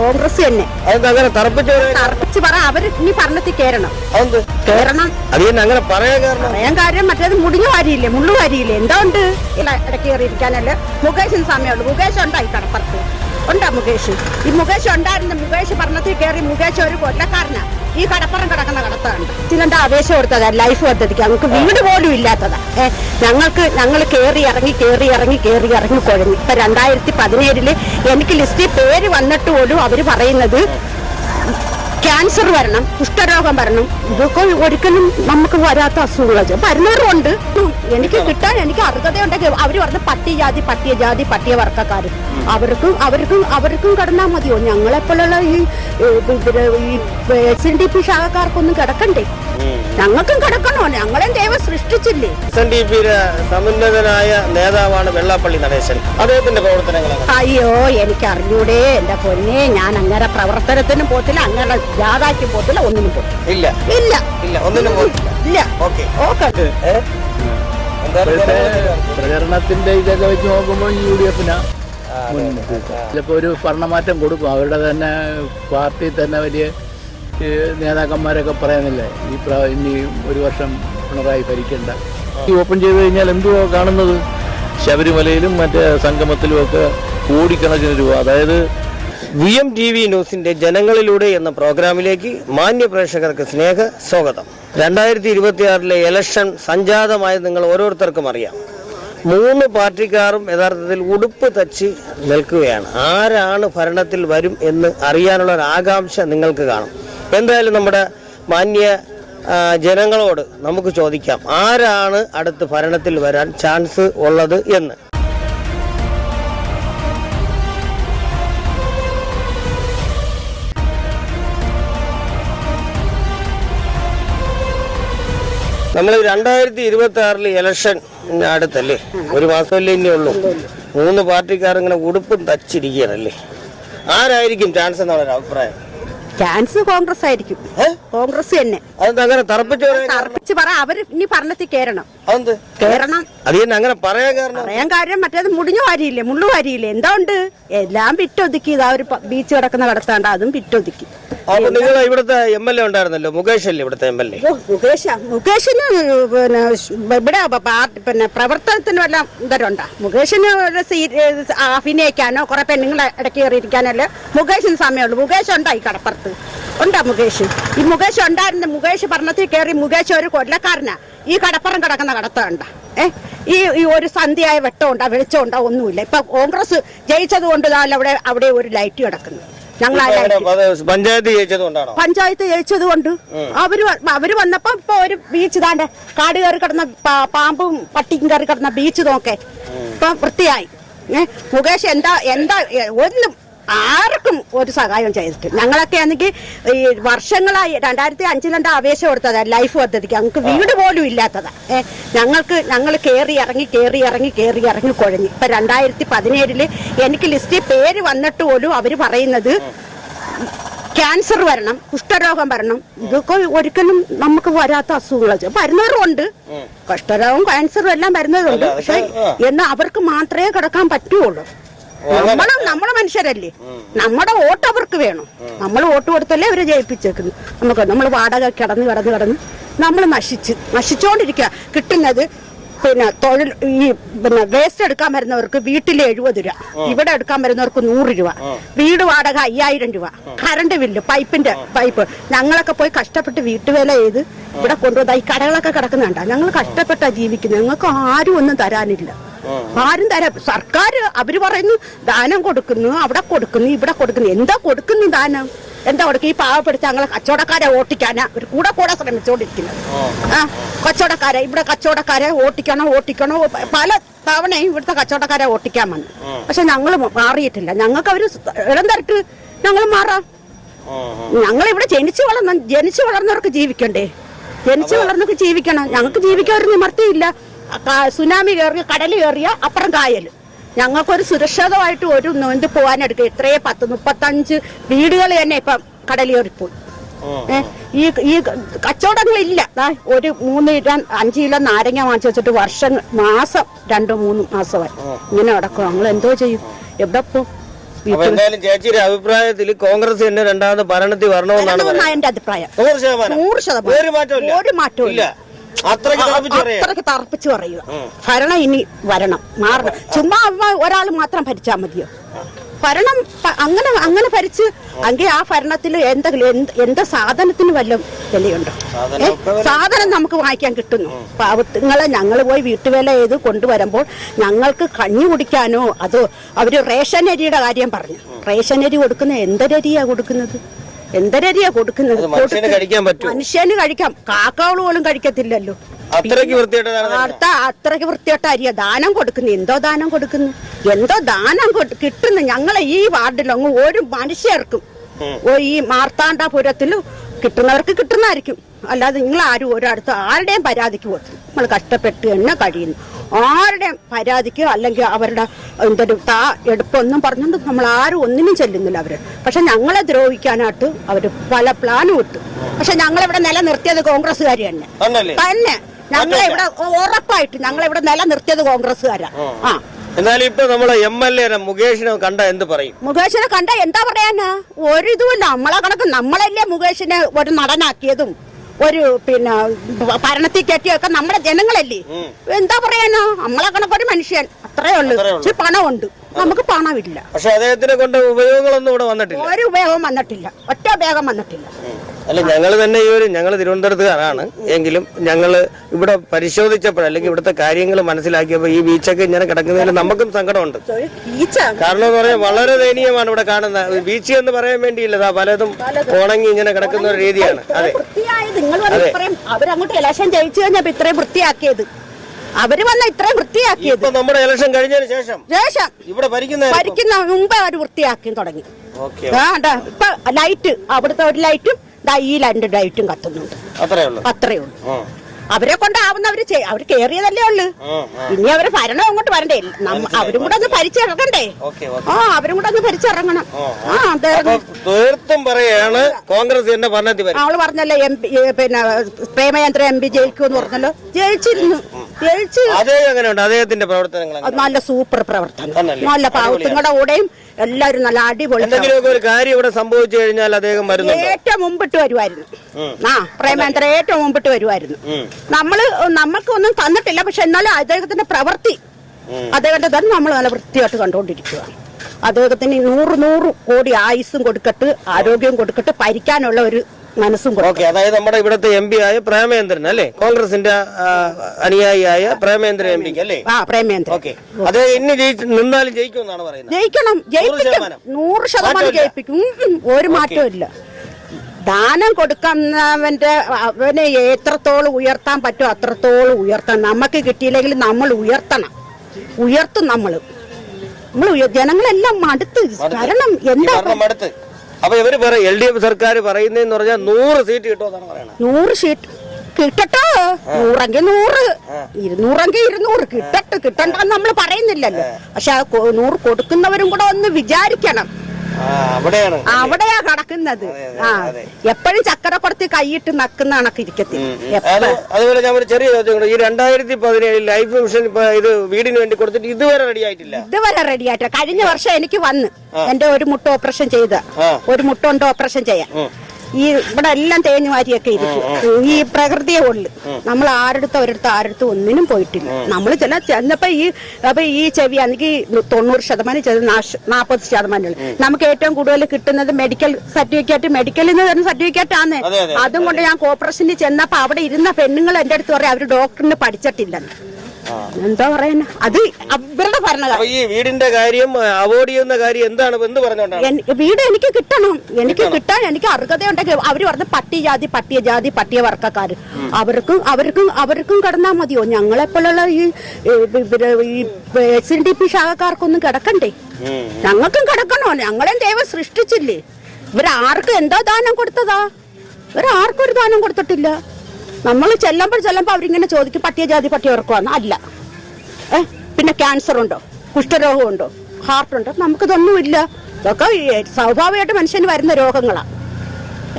കോൺഗ്രസ് തന്നെ. അങ്ങനെ തറപ്പിച്ച് പറ അവർ ഇനി ഭരണത്തിൽ കയറണം കേരണം കയറണം അത് അങ്ങനെ പറയാൻ കാരണം? കാര്യം മറ്റേത് മുടിഞ്ഞു വാരിയില്ലേ മുള്ളു വാരിയില്ലേ? എന്താ ഉണ്ട്? ഇടയ്ക്ക് കയറിയിരിക്കാനല്ലേ? മുകേഷിന് സമയമുള്ളൂ. മുകേഷ് ഉണ്ടായി കടപ്പുറത്ത്? ഉണ്ടാ മുകേഷ്? ഈ മുകേഷ് ഉണ്ടായിരുന്ന മുകേഷ് ഭരണത്തിൽ കയറി മുകേഷ് ഒരു കൊല്ലക്കാരനാ. ഈ കടപ്പുറം കിടക്കുന്ന കടത്താണ് ഇതിലെന്താ ആവേശം കൊടുത്തതാ? ലൈഫ് പദ്ധതിക്ക്. ഞങ്ങൾക്ക് വീട് പോലും ഇല്ലാത്തതാ. ഏ ഞങ്ങൾക്ക് ഞങ്ങൾ കയറി ഇറങ്ങി കയറി ഇറങ്ങി കയറി ഇറങ്ങി കുഴഞ്ഞു. ഇപ്പൊ രണ്ടായിരത്തി പതിനേഴിൽ എനിക്ക് ലിസ്റ്റിൽ പേര് വന്നിട്ട് പോലും അവർ പറയുന്നത് ക്യാൻസർ വരണം കുഷ്ഠരോഗം വരണം ഇതൊക്കെ ഒരിക്കലും നമുക്ക് വരാത്ത അസുഖങ്ങൾ വരുന്നവരുണ്ട്. എനിക്ക് കിട്ടാൻ എനിക്ക് അർഹതയുണ്ടെങ്കിൽ അവർ പറഞ്ഞ പട്ടിയ ജാതി പട്ടിയ ജാതി പട്ടിയ വർക്കക്കാർ അവർക്കും അവർക്കും അവർക്കും കിടന്നാൽ മതിയോ? ഞങ്ങളെപ്പോലുള്ള ഈ എസ് എൻ ഡി പി ശാഖക്കാർക്കൊന്നും കിടക്കണ്ടേ? ഞങ്ങൾക്കും കിടക്കണോ? ഞങ്ങളെ ദൈവം സൃഷ്ടിച്ചില്ലേ? എസ് എൻ ഡി പിയുടെ സമുന്നതനായ നേതാവാണ് വെള്ളാപ്പള്ളി നടേശൻ. അദ്ദേഹത്തിന്റെ പ്രവർത്തനങ്ങൾ അയ്യോ എനിക്ക് അറിഞ്ഞൂടെ എന്റെ പൊന്നെ ഞാൻ അങ്ങനെ പ്രവർത്തനത്തിനും പോത്തില്ല അങ്ങനെ ജാതാക്കി പോത്തില്ല ഒന്നിനും പോത്തില്ല. ഇല്ല. ഇല്ല. ഇല്ല ഒന്നിനും പോത്തില്ല. ഇല്ല. ഓക്കെ. ഓക്കെ. പ്രചരണത്തിന്റെ ഇതൊക്കെ വെച്ച് നോക്കുമ്പോൾ യു ഡി എഫിനാ ചിലപ്പോ ഒരു ഭരണമാറ്റം കൊടുക്കും. അവരുടെ തന്നെ പാർട്ടി തന്നെ വലിയ ഈ നേതാക്കന്മാരൊക്കെ പറയുന്നില്ലേ ഈ ഇനി ഒരു വർഷം പിണറായി ഭരിക്കേണ്ട. ഓപ്പൺ ചെയ്ത് കഴിഞ്ഞാൽ എന്തുവാ കാണുന്നത്? ശബരിമലയിലും മറ്റേ സംഗമത്തിലും ഒക്കെ കോടിക്കണക്കിന് രൂപ. അതായത് വി എം ടി വി ന്യൂസിന്റെ ജനങ്ങളിലൂടെ എന്ന പ്രോഗ്രാമിലേക്ക് മാന്യ പ്രേക്ഷകർക്ക് സ്നേഹ സ്വാഗതം. രണ്ടായിരത്തി ഇരുപത്തിയാറിലെ ഇലക്ഷൻ സംജാതമായി നിങ്ങൾ ഓരോരുത്തർക്കും അറിയാം. മൂന്ന് പാർട്ടിക്കാരും യഥാർത്ഥത്തിൽ ഉടുപ്പ് തച്ച് നിൽക്കുകയാണ്. ആരാണ് ഭരണത്തിൽ വരും എന്ന് അറിയാനുള്ള ഒരു ആകാംക്ഷ നിങ്ങൾക്ക് കാണും. എന്തായാലും നമ്മുടെ മാന്യ ജനങ്ങളോട് നമുക്ക് ചോദിക്കാം ആരാണ് അടുത്ത് ഭരണത്തിൽ വരാൻ ചാൻസ് ഉള്ളത് എന്ന്? നമ്മൾ രണ്ടായിരത്തി ഇരുപത്തി ആറിൽ ഇലക്ഷൻ അടുത്തല്ലേ? ഒരു മാസമല്ലേ ഇനി ഉള്ളൂ. മൂന്ന് പാർട്ടിക്കാർ ഇങ്ങനെ ഉടുപ്പും തച്ചിരിക്കുകയാണല്ലേ ആരായിരിക്കും ചാൻസ് എന്നുള്ളൊരു അഭിപ്രായം ചാൻസ് കോൺഗ്രസ് ആയിരിക്കും. കോൺഗ്രസ് തന്നെ. അങ്ങനെ തറപ്പിച്ച് പറ അവർ ഇനി ഭരണത്തിൽ കേറണം കേരണം അത് അങ്ങനെ പറയാൻ കാരണം. പറയാൻ കാര്യം മറ്റേത് മുടിഞ്ഞു വാരിയില്ലേ മുള്ളു വാരിയില്ലേ? എന്താ ഉണ്ട് എല്ലാം വിറ്റൊതുക്കി ഇതാ ഒരു ബീച്ച് കിടക്കുന്ന കടത്താണ്ട് അതും വിറ്റൊതുക്കി അപ്പൊ നിങ്ങൾ ഇവിടുത്തെ എം എൽ എ ഉണ്ടായിരുന്നല്ലോ? മുകേഷ് അല്ലേ ഇവിടുത്തെ എം എൽ എ? മുകേഷ് മുകേഷിന് പിന്നെ ഇവിടെ പിന്നെ പ്രവർത്തനത്തിന് വല്ല ഇതരുണ്ടാ മുകേഷിന് അഭിനയിക്കാനോ കുറെ പെണ്ണുങ്ങളെ ഇടയ്ക്ക് കയറിയിരിക്കാനല്ലേ മുകേഷിന് സമയമുള്ളൂ. മുകേഷ് ഉണ്ടായി കടപ്പുറത്ത്? ഉണ്ടാ മുകേഷ്? ഈ മുകേഷ് ഉണ്ടായിരുന്ന മുകേഷ് ഭരണത്തിൽ കയറി മുകേഷ് ഒരു കൊല്ലക്കാരനാ. ഈ കടപ്പുറം കിടക്കുന്ന കടത്തുണ്ട ഏ? ഈ ഈ ഒരു സന്ധ്യയായ വെട്ടമുണ്ടോ വെളിച്ചമുണ്ടോ ഒന്നുമില്ല. ഇപ്പൊ കോൺഗ്രസ് ജയിച്ചത് കൊണ്ട് അവിടെ അവിടെ ഒരു ലൈറ്റ് കിടക്കുന്നു. ഞങ്ങൾ പഞ്ചായത്ത് ജയിച്ചത് കൊണ്ടാണോ? പഞ്ചായത്ത് ജയിച്ചത് കൊണ്ട് അവർ അവർ വന്നപ്പോ ഇപ്പൊ ഒരു ബീച്ച് താണ്ടെ കാട് കയറി കിടന്ന പാമ്പും പട്ടിയും കയറി കിടന്ന ബീച്ച് നോക്കെ ഇപ്പൊ വൃത്തിയായി. മുകേഷ് എന്താ എന്താ ഒന്നും ആർക്കും ഒരു സഹായം ചെയ്തിട്ട് ഞങ്ങളൊക്കെ ആണെങ്കിൽ ഈ വർഷങ്ങളായി രണ്ടായിരത്തി അഞ്ചിലെന്താ ആവേശം കൊടുത്തതാ ലൈഫ് പദ്ധതിക്ക് ഞങ്ങൾക്ക് വീട് പോലും ഇല്ലാത്തതാ. ഏ ഞങ്ങൾക്ക് ഞങ്ങൾ കയറി ഇറങ്ങി കയറി ഇറങ്ങി കയറി ഇറങ്ങി കുഴഞ്ഞു. ഇപ്പൊ രണ്ടായിരത്തി പതിനേഴിൽ എനിക്ക് ലിസ്റ്റിൽ പേര് വന്നിട്ട് പോലും അവർ പറയുന്നത് ക്യാൻസർ വരണം കുഷ്ഠരോഗം വരണം. ഇതൊക്കെ ഒരിക്കലും നമുക്ക് വരാത്ത അസുഖങ്ങൾ വരുന്നവരും ഉണ്ട്. കുഷ്ഠരോഗം ക്യാൻസറും എല്ലാം വരുന്നവരുണ്ട് പക്ഷെ എന്നാൽ അവർക്ക് മാത്രമേ കിടക്കാൻ പറ്റുള്ളൂ. നമ്മൾ നമ്മളെ മനുഷ്യരല്ലേ. നമ്മുടെ വോട്ട് അവർക്ക് വേണം. നമ്മൾ വോട്ട് കൊടുത്തല്ലേ അവരെ ജയിപ്പിച്ചേക്കുന്നു നമുക്ക് നമ്മൾ വാടക കിടന്ന് കിടന്ന് കിടന്ന് നമ്മൾ നശിച്ച് നശിച്ചുകൊണ്ടിരിക്കുക കിട്ടുന്നത് പിന്നെ തൊഴിൽ ഈ പിന്നെ വേസ്റ്റ് എടുക്കാൻ വരുന്നവർക്ക് വീട്ടിൽ എഴുപത് രൂപ ഇവിടെ എടുക്കാൻ വരുന്നവർക്ക് നൂറ് രൂപ വീട് വാടക അയ്യായിരം രൂപ കറണ്ട് ബില്ല് പൈപ്പിന്റെ പൈപ്പ് ഞങ്ങളൊക്കെ പോയി കഷ്ടപ്പെട്ട് വീട്ടുവേല ചെയ്ത് ഇവിടെ ഈ കടകളൊക്കെ കിടക്കുന്നുണ്ട. ഞങ്ങൾ കഷ്ടപ്പെട്ടാ ജീവിക്കുന്നത്. ഞങ്ങൾക്ക് ആരും ഒന്നും തരാനില്ല. ആരും തരാം സർക്കാർ അവർ പറയുന്നു ദാനം കൊടുക്കുന്നു അവിടെ കൊടുക്കുന്നു ഇവിടെ കൊടുക്കുന്നു. എന്താ കൊടുക്കുന്നു ദാനം? എന്താ കൊടുക്കും ഈ പാവപ്പെടുത്ത ഞങ്ങളെ കച്ചവടക്കാരെ ഓട്ടിക്കാനാ. ഒരു കൂടെ കൂടെ ശ്രമിച്ചുകൊണ്ടിരിക്കുന്നത് ആ കച്ചവടക്കാരെ ഇവിടെ കച്ചവടക്കാരെ ഓട്ടിക്കണോ ഓട്ടിക്കണോ. പല തവണയും ഇവിടുത്തെ കച്ചവടക്കാരെ ഓട്ടിക്കാൻ വന്നു. പക്ഷെ ഞങ്ങൾ മാറിയിട്ടില്ല. ഞങ്ങൾക്ക് അവർ ഇടം തരട്ട് ഞങ്ങൾ മാറാം. ഞങ്ങൾ ഇവിടെ ജനിച്ചു വളർന്ന ജനിച്ചു വളർന്നവർക്ക് ജീവിക്കണ്ടേ? ജനിച്ചു വളർന്നവർക്ക് ജീവിക്കണം. ഞങ്ങൾക്ക് ജീവിക്കാൻ ഒരു നിമർത്തിയില്ല സുനാമി കയറിയ കടൽ കയറിയ അപ്പുറം കായൽ. ഞങ്ങൾക്കൊരു സുരക്ഷിതമായിട്ട് ഒരു നൊന്ത് പോകാനെടുക്കുക ഇത്രയും പത്ത് മുപ്പത്തഞ്ച് വീടുകൾ തന്നെ ഇപ്പം കടൽ കയറിപ്പോയി. ഈ ഈ കച്ചവടങ്ങളില്ല. ഒരു മൂന്ന് കിലോ അഞ്ച് കിലോ നാരങ്ങ വാങ്ങിച്ചു വെച്ചിട്ട് വർഷം മാസം രണ്ടോ മൂന്ന് മാസമായി ഇങ്ങനെ നടക്കും. ഞങ്ങൾ എന്തോ ചെയ്യും. എവിടെ പോകും എന്തായാലും ചേച്ചിയുടെ അഭിപ്രായത്തിൽ കോൺഗ്രസ് തന്നെ രണ്ടാമത് ഭരണത്തിൽ വരണമെന്നാണ് എന്റെ അഭിപ്രായം? നൂറ് ശതമാനം. ഒരു മാറ്റവും ഇല്ല. അത്രയ്ക്ക് തറപ്പിച്ച് പറയുക. ഭരണം ഇനി വരണം. മാറണം. ചുമ്മാ ഒരാൾ മാത്രം ഭരിച്ചാൽ മതിയോ? ഭരണം അങ്ങനെ അങ്ങനെ ഭരിച്ച് അങ്ങനെ ആ ഭരണത്തിൽ എന്തെങ്കിലും എന്ത് എന്ത് സാധനത്തിന് വല്ല വിലയുണ്ടോ? സാധനം നമുക്ക് വാങ്ങിക്കാൻ കിട്ടുന്നു. പാവത്തുങ്ങളെ ഞങ്ങൾ പോയി വീട്ടുവേല ചെയ്ത് കൊണ്ടുവരുമ്പോൾ ഞങ്ങൾക്ക് കഞ്ഞി കുടിക്കാനോ അതോ അവർ റേഷൻ അരിയുടെ കാര്യം പറഞ്ഞു. റേഷൻ അരി കൊടുക്കുന്ന എന്തരരിയാണ് കൊടുക്കുന്നത്? എന്തരരിയാ കൊടുക്കുന്നത്? മനുഷ്യന് കഴിക്കാൻ മനുഷ്യന് കഴിക്കാം. കാക്കകൾ പോലും കഴിക്കത്തില്ലല്ലോ. അത്രയ്ക്ക് വൃത്തിയായിട്ട് അത്രയ്ക്ക് വൃത്തിയോട്ട അരിയ ദാനം കൊടുക്കുന്നു. എന്തോ ദാനം കൊടുക്കുന്നു? എന്തോ ദാനം കൊടു- കിട്ടുന്നു. ഞങ്ങളെ ഈ വാർഡിലൊങ്ങ് ഒരു മനുഷ്യർക്കും ഈ മാർത്താണ്ഡപുരത്തിൽ കിട്ടുന്നവർക്ക് കിട്ടുന്നതായിരിക്കും. അല്ലാതെ നിങ്ങൾ ആരും ഒരിടത്ത് ആരുടെയും പരാതിക്ക് പോകും നമ്മൾ കഷ്ടപ്പെട്ട് തന്നെ കഴിയുന്നു. ആരുടെയും പരാതിക്ക് അല്ലെങ്കിൽ അവരുടെ എന്തൊരു താ എടുപ്പൊന്നും പറഞ്ഞുകൊണ്ട് നമ്മൾ ആരും ഒന്നിനും ചെല്ലുന്നില്ല അവർ. പക്ഷെ ഞങ്ങളെ ദ്രോഹിക്കാനായിട്ട് അവർ പല പ്ലാനും ഇട്ടു. പക്ഷെ ഞങ്ങളിവിടെ നിലനിർത്തിയത് കോൺഗ്രസ്സുകാർ തന്നെ. തന്നെ. ഞങ്ങളെ ഇവിടെ ഉറപ്പായിട്ട് ഞങ്ങളിവിടെ നിലനിർത്തിയത് കോൺഗ്രസ്സുകാരാ. ആ. എന്നാലും ഇപ്പൊ നമ്മളെ എം എൽ എ മുകേഷിനെ കണ്ട എന്ത് പറയും? മുകേഷിനെ കണ്ട എന്താ പറയാനാ? ഒരു ഇതുമില്ല. നമ്മളെ കണക്ക് നമ്മളല്ലേ മുകേഷിനെ ഒരു നടനാക്കിയതും ഒരു പിന്നെ ഭരണത്തിൽ കെട്ടിയൊക്കെ നമ്മുടെ ജനങ്ങളല്ലേ? എന്താ പറയാനോ? നമ്മളെ കണക്കൊരു മനുഷ്യൻ. അത്രേ ഉള്ളൂ. അത്രേ ഉള്ളൂ. ഇച്ചിരി പണമുണ്ട്. നമുക്ക് പണമില്ല. പക്ഷെ അദ്ദേഹത്തിനെ കൊണ്ട് ഉപയോഗങ്ങളൊന്നും ഇവിടെ വന്നിട്ടില്ല. ഒരു ഉപയോഗം വന്നിട്ടില്ല. ഒറ്റ ഉപയോഗം വന്നിട്ടില്ല. അല്ല ഞങ്ങൾ തന്നെ ഈ ഒരു ഞങ്ങൾ തിരുവനന്തപുരത്തുകാരാണ്. എങ്കിലും ഞങ്ങൾ ഇവിടെ പരിശോധിച്ചപ്പോൾ അല്ലെങ്കിൽ ഇവിടുത്തെ കാര്യങ്ങൾ മനസ്സിലാക്കിയപ്പോൾ ഈ ബീച്ചൊക്കെ ഇങ്ങനെ കിടക്കുന്നതിൽ നമുക്കും സങ്കടമുണ്ട്. കാരണം എന്ന് പറഞ്ഞാൽ വളരെ ദയനീയമാണ് ഇവിടെ കാണുന്ന. ബീച്ച് എന്ന് പറയാൻ വേണ്ടിയില്ല പലതും ഉണങ്ങി ഇങ്ങനെ കിടക്കുന്ന ഒരു രീതിയാണ്. അതെ. അതെ. അവരങ്ങോട്ട് ഇലക്ഷൻ ജയിച്ചു കഴിഞ്ഞപ്പോ ഇത്രയും വൃത്തിയാക്കിയത്. അവർ വന്ന ഇത്രയും വൃത്തിയാക്കിയത്. നമ്മുടെ ഇലക്ഷൻ കഴിഞ്ഞതിന് ശേഷം ശേഷം ഇവിടെ ഭരിക്കുന്ന ഭരിക്കുന്ന മുമ്പേ അവർ വൃത്തിയാക്കി തുടങ്ങി. ഇപ്പൊ ലൈറ്റ് അവിടുത്തെ ഒരു ലൈറ്റും ദാ ഈ രണ്ട് ലൈറ്റും കത്തുന്നുണ്ട്. അത്രേ ഉള്ളൂ. അത്രേ ഉള്ളൂ. അവരെ കൊണ്ടാവുന്ന അവർ അവർ കേറിയതല്ലേ ഉള്ളു. ഇനി അവർ ഭരണം അങ്ങോട്ട് വരണ്ടേ? അവരും കൂടെ ഒന്ന് ഭരിച്ചിറങ്ങണ്ടേ? ആ അവരും കൂടെ ഒന്ന് ഭരിച്ചിറങ്ങണം. ആ തീർത്തും പറയാണ് കോൺഗ്രസ് തന്നെ ഭരണത്തിൽ വരും. അവൾ പറഞ്ഞല്ലോ എം പി പിന്നെ പ്രേമചന്ദ്ര എം പി ജയിക്കുമെന്ന് പറഞ്ഞല്ലോ. ജയിച്ചിരുന്നു. ജയിച്ചു. അദ്ദേഹം അദ്ദേഹത്തിന്റെ പ്രവർത്തനങ്ങൾ നല്ല സൂപ്പർ പ്രവർത്തനം? നല്ല പാവത്തുങ്ങളുടെ കൂടെയും എല്ലാരും നല്ല അടിപൊളി എന്തെങ്കിലുമൊക്കെ ഒരു കാര്യം ഇവിടെ സംഭവിച്ചു കഴിഞ്ഞാൽ അദ്ദേഹം ഏറ്റവും മുമ്പിട്ട് വരുമായിരുന്നു. ആ പ്രേമേന്ദ്ര ഏറ്റവും മുമ്പിട്ട് വരുമായിരുന്നു. നമ്മൾ നമ്മൾക്കൊന്നും തന്നിട്ടില്ല പക്ഷെ എന്നാലും അദ്ദേഹത്തിന്റെ പ്രവൃത്തി അദ്ദേഹത്തിന്റെ തന്നെ നമ്മൾ നല്ല വൃത്തിയായിട്ട് കണ്ടുകൊണ്ടിരിക്കുക. അദ്ദേഹത്തിന് നൂറ് നൂറ് കോടി ആയുസ്സും കൊടുക്കട്ട് ആരോഗ്യവും കൊടുക്കട്ട് പരിക്കാനുള്ള ഒരു മനസ്സും ഓക്കെ അതായത് നമ്മുടെ ഇവിടുത്തെ എം പി ആയ പ്രേമേന്ദ്രൻ അല്ലേ? കോൺഗ്രസിന്റെ അനുയായിയായ പ്രേമേന്ദ്രൻ എം പിക്ക് അല്ലേ? ആ പ്രേമേന്ദ്രൻ. ഓക്കെ. അത് ഇനി നിന്നാലും ജയിക്കുമെന്നാണ് പറയുന്നത്. ജയിക്കണം ജയിപ്പിക്കും. നൂറ് ശതമാനം. ജയിപ്പിക്കും. ഒരു മാറ്റവും ഇല്ല. ദാനം കൊടുക്കുന്നവന്റെ അവനെ എത്രത്തോളം ഉയർത്താൻ പറ്റുമോ അത്രത്തോളം ഉയർത്താൻ നമുക്ക് കിട്ടിയില്ലെങ്കിൽ നമ്മൾ ഉയർത്തണം. ഉയർത്തും നമ്മൾ. നമ്മൾ ഉയ- ജനങ്ങളെല്ലാം മടുത്ത്. കാരണം എന്താ അപ്പൊ ഇവർ പറയും എൽ ഡി എഫ് സർക്കാർ പറയുന്നതെന്ന് പറഞ്ഞാൽ നൂറ് സീറ്റ് കിട്ടുമെന്നാണ് പറയുന്നത് നൂറ് സീറ്റ് കിട്ടട്ടോ. നൂറെങ്കിൽ നൂറ്. ഇരുന്നൂറെങ്കിൽ ഇരുന്നൂറ്. കിട്ടട്ടെ കിട്ടണ്ടെന്ന് നമ്മൾ പറയുന്നില്ലല്ലോ. പക്ഷെ ആ നൂറ് കൊടുക്കുന്നവരും കൂടെ ഒന്ന് വിചാരിക്കണം. അവിടെയാണ്. അവിടെയാ കടക്കുന്നത്. ആ എപ്പോഴും ചക്കര കൊടുത്ത് കൈയിട്ട് നക്കുന്ന കണക്ക് ഇരിക്കത്തില്ല അത് അതുപോലെ ഞാൻ ഒരു ചെറിയ ചോദ്യം ഈ രണ്ടായിരത്തി പതിനേഴിൽ ലൈഫ് മിഷൻ ഇത് വീടിന് വേണ്ടി കൊടുത്തിട്ട് ഇതുവരെ റെഡി ആയിട്ടില്ല? ഇതുവരെ റെഡി ആയിട്ടില്ല. കഴിഞ്ഞ വർഷം എനിക്ക് വന്ന് എന്റെ ഒരു മുട്ട ഓപ്പറേഷൻ ചെയ്ത. ഒരു മുട്ട കൊണ്ട് ഓപ്പറേഷൻ ചെയ്യാൻ ഈ ഇവിടെ എല്ലാം തേഞ്ഞു മാറ്റിയൊക്കെ ഇരിക്കും. ഈ പ്രകൃതിയെ ഉള്ളു നമ്മൾ ആരെടുത്ത് ഒരിടത്ത് ആരെടുത്ത് ഒന്നിനും പോയിട്ടില്ല. നമ്മൾ ചില ചെന്നപ്പോ ഈ അപ്പൊ ഈ ചെവി അല്ലെങ്കിൽ തൊണ്ണൂറ് ശതമാനം ചെവി നാൽപ്പത് ശതമാനം നമുക്ക് ഏറ്റവും കൂടുതൽ കിട്ടുന്നത് മെഡിക്കൽ സർട്ടിഫിക്കറ്റ് മെഡിക്കലിൽ നിന്ന് തരുന്ന സർട്ടിഫിക്കറ്റ് ആണ്. അതും കൊണ്ട് ഞാൻ കോർപ്പറേഷനിൽ ചെന്നപ്പോ അവിടെ ഇരുന്ന പെണ്ണുങ്ങൾ എന്റെ അടുത്ത് പറയാം അവർ ഡോക്ടറിന് പഠിച്ചിട്ടില്ലെന്ന്. എന്താ പറയുന്ന? അത് അവരുടെ ഭരണകാലം ഈ വീടിന്റെ കാര്യം അവോയ്ഡ് ചെയ്യുന്ന കാര്യം എന്താണ്? എന്ത് പറഞ്ഞോണ്ടാണ് വീട് എനിക്ക് കിട്ടണം. എനിക്ക് കിട്ടാൻ എനിക്ക് അർഹതയുണ്ടെങ്കിൽ അവർ പറഞ്ഞ പട്ടി ജാതി പട്ടിക ജാതി പട്ടിക വർക്കക്കാര് അവർക്കും അവർക്കും അവർക്കും കിടന്നാ മതിയോ? ഞങ്ങളെപ്പോലുള്ള ഈ എസ് എൻ ഡി പി ശാഖക്കാർക്കൊന്നും കിടക്കണ്ടേ? ഞങ്ങൾക്കും കിടക്കണോ? ഞങ്ങളെ ദൈവം സൃഷ്ടിച്ചില്ലേ? ഇവരാർക്കും എന്താ ദാനം കൊടുത്തതാ? ഇവരാർക്കും ഒരു ദാനം കൊടുത്തിട്ടില്ല. നമ്മൾ ചെല്ലുമ്പോൾ ചെല്ലുമ്പോൾ അവരിങ്ങനെ ചോദിക്കും പട്ടിയ ജാതി പട്ടിക വർക്കുവാന്ന് അല്ല. ഏ? പിന്നെ ക്യാൻസർ ഉണ്ടോ? കുഷ്ഠരോഗം ഉണ്ടോ ഹാർട്ട് ഉണ്ടോ? നമുക്കിതൊന്നും ഇല്ല ഇതൊക്കെ സ്വാഭാവികമായിട്ട് മനുഷ്യന് വരുന്ന രോഗങ്ങളാണ്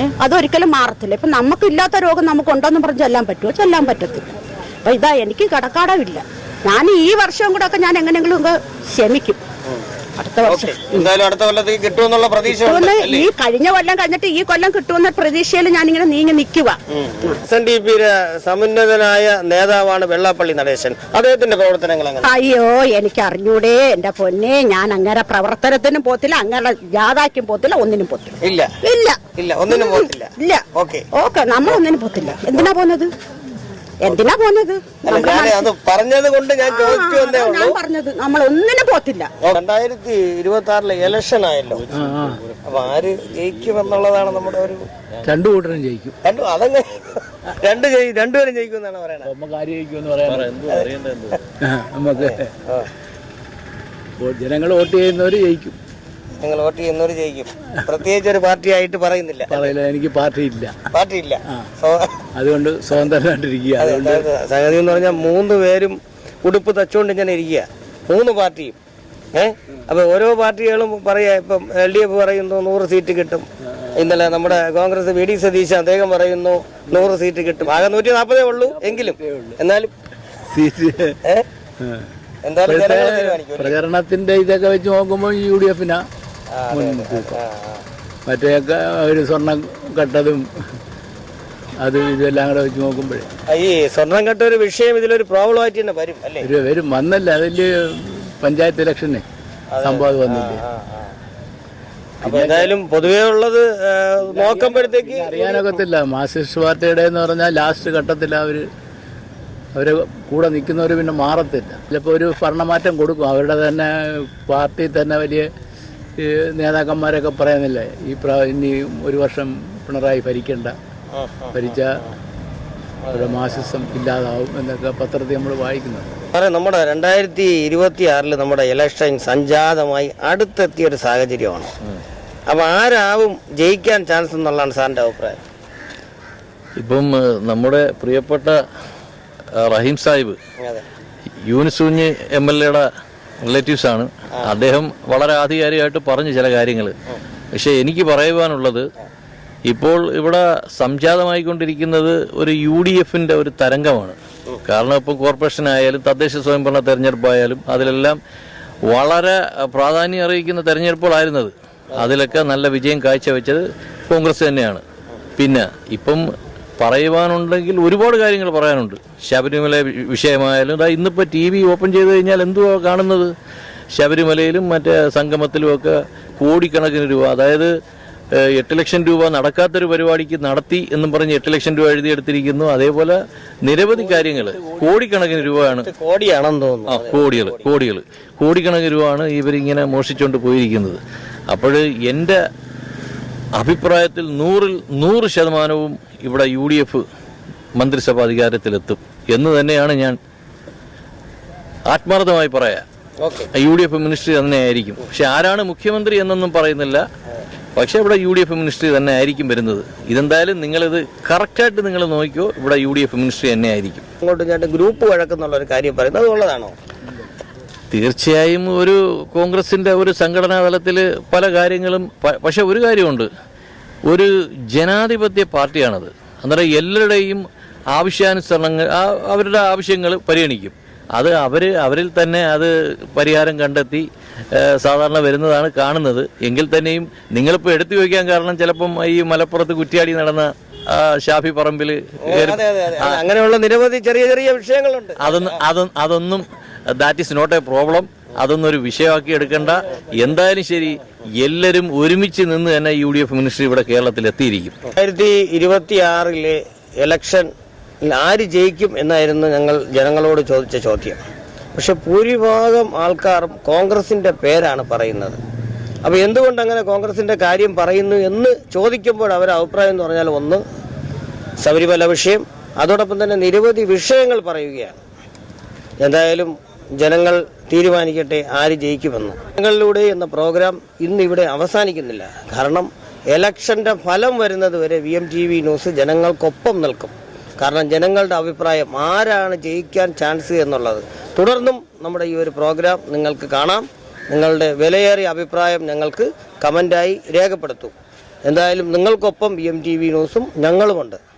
ഏഹ് അതൊരിക്കലും മാറത്തില്ല. ഇപ്പൊ നമുക്കില്ലാത്ത രോഗം നമുക്ക് ഉണ്ടോന്ന് പറഞ്ഞ് ചെല്ലാൻ പറ്റുമോ? ചെല്ലാൻ പറ്റത്തില്ല. അപ്പൊ ഇതാ എനിക്ക് കടക്കാടവില്ല ഞാൻ ഈ വർഷവും കൂടെ ഒക്കെ ഞാൻ എങ്ങനെയെങ്കിലും ഒക്കെ ക്ഷമിക്കും. അടുത്ത വർഷം. എന്തായാലും അടുത്ത കൊല്ലത്തേക്ക് കിട്ടുമെന്നുള്ള പ്രതീക്ഷ ഈ കഴിഞ്ഞ കൊല്ലം കഴിഞ്ഞിട്ട് ഈ കൊല്ലം കിട്ടുമെന്ന പ്രതീക്ഷയിൽ ഞാൻ ഇങ്ങനെ നീങ്ങി നിൽക്കുക എസ് എൻ ഡി പിയുടെ സമുന്നതനായ നേതാവാണ് വെള്ളാപ്പള്ളി നടേശൻ. അദ്ദേഹത്തിന്റെ പ്രവർത്തനങ്ങൾ അയ്യോ എനിക്ക് അറിഞ്ഞൂടെ. എന്റെ പൊന്നെ ഞാൻ അങ്ങനെ പ്രവർത്തനത്തിനും പോത്തില്ല അങ്ങനെ ജാഥാക്കും പോത്തില്ല ഒന്നിനും പോത്തില്ല. ഇല്ല. ഇല്ല. ഇല്ല ഒന്നിനും പോത്തില്ല. ഇല്ല. ഓക്കെ. ഓക്കെ നമ്മൾ ഒന്നിനും പോത്തില്ല. എന്തിനാ പോന്നത് എന്തിനാ പോന്നത്? പറഞ്ഞത് കൊണ്ട് ഞാൻ ചോദിച്ചു എന്നേ ഉള്ളൂ. ഞാൻ പറഞ്ഞത്. നമ്മൾ ഒന്നിനും പോത്തില്ല രണ്ടായിരത്തി ഇരുപത്തി ആറിലെ ഇലക്ഷൻ ആയല്ലോ അപ്പൊ ആര് ജയിക്കും എന്നുള്ളതാണ് നമ്മുടെ ഒരു രണ്ടു കൂട്ടരും ജയിക്കും. രണ്ടു അതങ്ങ് രണ്ട് ജയി രണ്ടുപേരും ജയിക്കും എന്നാണ് പറയണത് നമുക്ക് ആര് ജയിക്കുമെന്ന് പറയാൻ നമുക്ക് ജനങ്ങൾ വോട്ട് ചെയ്യുന്നവര് ജയിക്കും. നിങ്ങൾ വോട്ട് ചെയ്യുന്നവർ ജയിക്കും. പ്രത്യേകിച്ച് ഒരു പാർട്ടി ആയിട്ട് പറയുന്നില്ല. പറയില്ല എനിക്ക് പാർട്ടി ഇല്ല പാർട്ടി ഇല്ല അതുകൊണ്ട് സ്വതന്ത്രമായിട്ടിരിക്കുക സംഗതി എന്ന് പറഞ്ഞാൽ മൂന്ന് പേരും ഉടുപ്പ് തച്ചുകൊണ്ട് ഇങ്ങനെ ഇരിക്കുക. മൂന്ന് പാർട്ടിയും. ഏഹ് അപ്പൊ ഓരോ പാർട്ടികളും പറയാ ഇപ്പം എൽ ഡി എഫ് പറയുന്നു നൂറ് സീറ്റ് കിട്ടും. ഇന്നലെ നമ്മുടെ കോൺഗ്രസ് വി ഡി സതീശ് അദ്ദേഹം പറയുന്നു നൂറ് സീറ്റ് കിട്ടും. ആകെ നൂറ്റി നാൽപ്പതേ ഉള്ളൂ എങ്കിലും. എന്നാലും സീറ്റ്. എന്തായാലും പ്രചരണത്തിന്റെ ഇതൊക്കെ വെച്ച് നോക്കുമ്പോൾ യു ഡി എഫിനാ. മുൻതൂക്കം. മറ്റേ ഒരു സ്വർണം കട്ടതും അത് ഇതെല്ലാം കൂടെ വെച്ച് നോക്കുമ്പോഴേ. ഈ സ്വർണം കെട്ട ഒരു വിഷയം ഇതിലൊരു പ്രോബ്ലം ആയിട്ട് തന്നെ വരും അല്ലേ? ഒരു വരും. വന്നല്ല അതിൽ പഞ്ചായത്ത് ഇലക്ഷനെ. സംഭവം വന്നില്ലേ. അപ്പൊ എന്തായാലും പൊതുവേ ഉള്ളത് നോക്കുമ്പോഴത്തേക്ക് അറിയാനൊക്കത്തില്ല. മാർസിസ്റ്റ് പാർട്ടിയുടെ എന്ന് പറഞ്ഞാൽ ലാസ്റ്റ് ഘട്ടത്തിൽ അവർ അവരെ കൂടെ നിൽക്കുന്നവർ പിന്നെ മാറത്തില്ല. ചിലപ്പോൾ ഒരു ഭരണമാറ്റം കൊടുക്കും. അവരുടെ തന്നെ പാർട്ടി തന്നെ വലിയ ഈ നേതാക്കന്മാരൊക്കെ പറയുന്നില്ലേ ഈ പ്രാ ഇനി ഒരു വർഷം പിണറായി ഭരിക്കണ്ട. ഭരിച്ച അവരുടെ മാസിസം ഇല്ലാതാവും എന്നൊക്കെ പത്രത്തിൽ നമ്മൾ വായിക്കുന്നത് സാറേ നമ്മുടെ രണ്ടായിരത്തി ഇരുപത്തി ആറിൽ നമ്മുടെ ഇലക്ഷൻ സംജാതമായി അടുത്തെത്തിയ ഒരു സാഹചര്യമാണ്. അപ്പോൾ ആരാവും ജയിക്കാൻ ചാൻസ് എന്നുള്ളതാണ് സാറിന്റെ അഭിപ്രായം? ഇപ്പം നമ്മുടെ പ്രിയപ്പെട്ട റഹീം സാഹിബ് അതെ. യൂനിസൂഞ്ഞ് എം എൽ എയുടെ റിലേറ്റീവ്സ് ആണ്. അദ്ദേഹം വളരെ ആധികാരികമായിട്ട് പറഞ്ഞു ചില കാര്യങ്ങൾ പക്ഷേ എനിക്ക് പറയുവാനുള്ളത് ഇപ്പോൾ ഇവിടെ സംജാതമായിക്കൊണ്ടിരിക്കുന്നത് ഒരു യു ഡി എഫിന്റെ ഒരു തരംഗമാണ്. കാരണം ഇപ്പോൾ കോർപ്പറേഷൻ ആയാലും തദ്ദേശ സ്വയംഭരണ തെരഞ്ഞെടുപ്പായാലും അതിലെല്ലാം വളരെ പ്രാധാന്യം അറിയിക്കുന്ന തെരഞ്ഞെടുപ്പുകളായിരുന്നത്. അതിലൊക്കെ നല്ല വിജയം കാഴ്ചവെച്ചത് കോൺഗ്രസ് തന്നെയാണ്. പിന്നെ ഇപ്പം പറയുവാനുണ്ടെങ്കിൽ ഒരുപാട് കാര്യങ്ങൾ പറയാനുണ്ട്. ശബരിമല വിഷയമായാലും ദാ ഇന്നിപ്പോൾ ടി വി ഓപ്പൺ ചെയ്ത് കഴിഞ്ഞാൽ എന്തുവാ കാണുന്നത്? ശബരിമലയിലും മറ്റേ സംഗമത്തിലും ഒക്കെ കോടിക്കണക്കിന് രൂപ അതായത് എട്ട് ലക്ഷം രൂപ നടക്കാത്തൊരു പരിപാടിക്ക് നടത്തി എന്നും പറഞ്ഞ് എട്ട് ലക്ഷം രൂപ എഴുതിയെടുത്തിരിക്കുന്നു. അതേപോലെ നിരവധി കാര്യങ്ങൾ കോടിക്കണക്കിന് രൂപയാണ്. കോടിയാണെന്ന് കോടിയാണെന്ന് ആ തോന്നുന്നു കോടികൾ കോടികൾ കോടിക്കണക്കിന് രൂപയാണ് ഇവരിങ്ങനെ മോഷിച്ചുകൊണ്ട് പോയിരിക്കുന്നത്. അപ്പോൾ എന്റെ അഭിപ്രായത്തിൽ നൂറിൽ നൂറ് ശതമാനവും ഇവിടെ യു ഡി എഫ് മന്ത്രിസഭ അധികാരത്തിലെത്തും എന്ന് തന്നെയാണ് ഞാൻ ആത്മാർത്ഥമായി പറയാം. യു ഡി എഫ് മിനിസ്ട്രി തന്നെ ആയിരിക്കും. പക്ഷെ ആരാണ് മുഖ്യമന്ത്രി എന്നൊന്നും പറയുന്നില്ല. പക്ഷെ ഇവിടെ യു ഡി എഫ് മിനിസ്ട്രി തന്നെ ആയിരിക്കും വരുന്നത്. ഇതെന്തായാലും നിങ്ങളിത് കറക്റ്റായിട്ട് നിങ്ങൾ നോക്കിയോ ഇവിടെ യു ഡി എഫ് മിനിസ്ട്രി തന്നെ ആയിരിക്കും. അങ്ങോട്ട് ഇങ്ങോട്ടും ഗ്രൂപ്പ് വഴക്കെന്നുള്ള ഒരു കാര്യം പറയുന്നത് ഉള്ളതാണോ? തീർച്ചയായും ഒരു കോൺഗ്രസിന്റെ ഒരു സംഘടനാ തലത്തിൽ പല കാര്യങ്ങളും പക്ഷെ ഒരു കാര്യമുണ്ട്. ഒരു ജനാധിപത്യ പാർട്ടിയാണത്. അന്നേരം എല്ലാവരുടെയും ആവശ്യാനുസരണങ്ങൾ അവരുടെ ആവശ്യങ്ങൾ പരിഗണിക്കും. അത് അവർ അവരിൽ തന്നെ അത് പരിഹാരം കണ്ടെത്തി സാധാരണ വരുന്നതാണ് കാണുന്നത്. എങ്കിൽ തന്നെയും നിങ്ങളിപ്പോൾ എടുത്തു വയ്ക്കാൻ കാരണം ചിലപ്പം ഈ മലപ്പുറത്ത് കുറ്റിയാടി നടന്ന ഷാഫി പറമ്പിൽ അങ്ങനെയുള്ള നിരവധി ചെറിയ ചെറിയ വിഷയങ്ങളുണ്ട്. അതൊന്നും അതൊന്നും അതൊന്നും that is not a problem അതൊന്നും ഒരു വിഷയമാക്കി എടുക്കേണ്ട. എന്തായാലും ശരി എല്ലാവരും ഒരുമിച്ച് നിന്ന് തന്നെ യു ഡി എഫ് മിനിസ്ട്രി ഇവിടെ കേരളത്തിൽ എത്തിയിരിക്കും. രണ്ടായിരത്തി ഇരുപത്തിയാറിലെ ഇലക്ഷൻ ആര് ജയിക്കും എന്നായിരുന്നു ഞങ്ങൾ ജനങ്ങളോട് ചോദിച്ച ചോദ്യം. പക്ഷെ ഭൂരിഭാഗം ആൾക്കാരും കോൺഗ്രസിന്റെ പേരാണ് പറയുന്നത്. അപ്പൊ എന്തുകൊണ്ട് അങ്ങനെ കോൺഗ്രസിന്റെ കാര്യം പറയുന്നു എന്ന് ചോദിക്കുമ്പോൾ അവരുടെ അഭിപ്രായം എന്ന് പറഞ്ഞാൽ ഒന്ന് ശബരിമല വിഷയം അതോടൊപ്പം തന്നെ നിരവധി വിഷയങ്ങൾ പറയുകയാണ്. എന്തായാലും ജനങ്ങൾ തീരുമാനിക്കട്ടെ ആര് ജയിക്കുമെന്ന്. ജനങ്ങളിലൂടെ എന്ന പ്രോഗ്രാം ഇന്ന് ഇവിടെ അവസാനിക്കുന്നില്ല. കാരണം എലക്ഷന്റെ ഫലം വരുന്നത് വരെ V M T V news ജനങ്ങൾക്കൊപ്പം നിൽക്കും. കാരണം ജനങ്ങളുടെ അഭിപ്രായം ആരാണ് ജയിക്കാൻ ചാൻസ് എന്നുള്ളത്. തുടർന്നും നമ്മുടെ ഈ ഒരു പ്രോഗ്രാം നിങ്ങൾക്ക് കാണാം. നിങ്ങളുടെ വിലയേറിയ അഭിപ്രായം ഞങ്ങൾക്ക് കമന്റായി രേഖപ്പെടുത്തും. എന്തായാലും നിങ്ങൾക്കൊപ്പം വി എം ടി വി ന്യൂസും ഞങ്ങളുമുണ്ട്.